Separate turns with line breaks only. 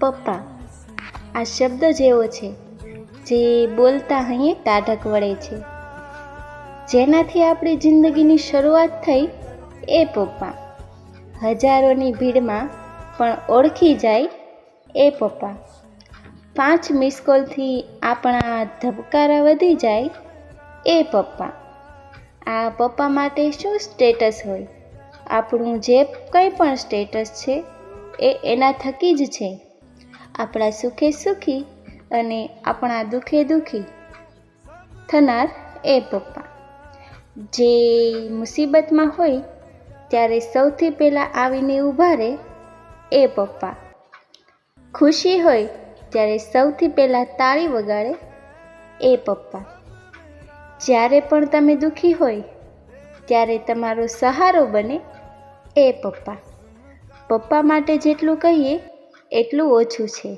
પપ્પા, આ શબ્દ જેવો છે, જે બોલતા અહીં ટાઢક વળે છે. જેનાથી આપણી જિંદગીની શરૂઆત થઈ એ પપ્પા. હજારોની ભીડમાં પણ ઓળખી જાય એ પપ્પા. પાંચ મિસ કોલથી આપણા ધબકારા વધી જાય એ પપ્પા. આ પપ્પા માટે શું સ્ટેટસ હોય? આપણું જે કંઈ પણ સ્ટેટસ છે, એ એના થકી જ છે. આપણા સુખે સુખી અને આપણા દુઃખે દુઃખી થનાર એ પપ્પા. જે મુસીબતમાં હોય ત્યારે સૌથી પહેલાં આવીને ઊભા રહે એ પપ્પા. ખુશી હોય ત્યારે સૌથી પહેલાં તાળી વગાડે એ પપ્પા. જ્યારે પણ તમે દુઃખી હોય ત્યારે તમારો સહારો બને એ પપ્પા. પપ્પા માટે જેટલું કહીએ એટલું ઓછું છે.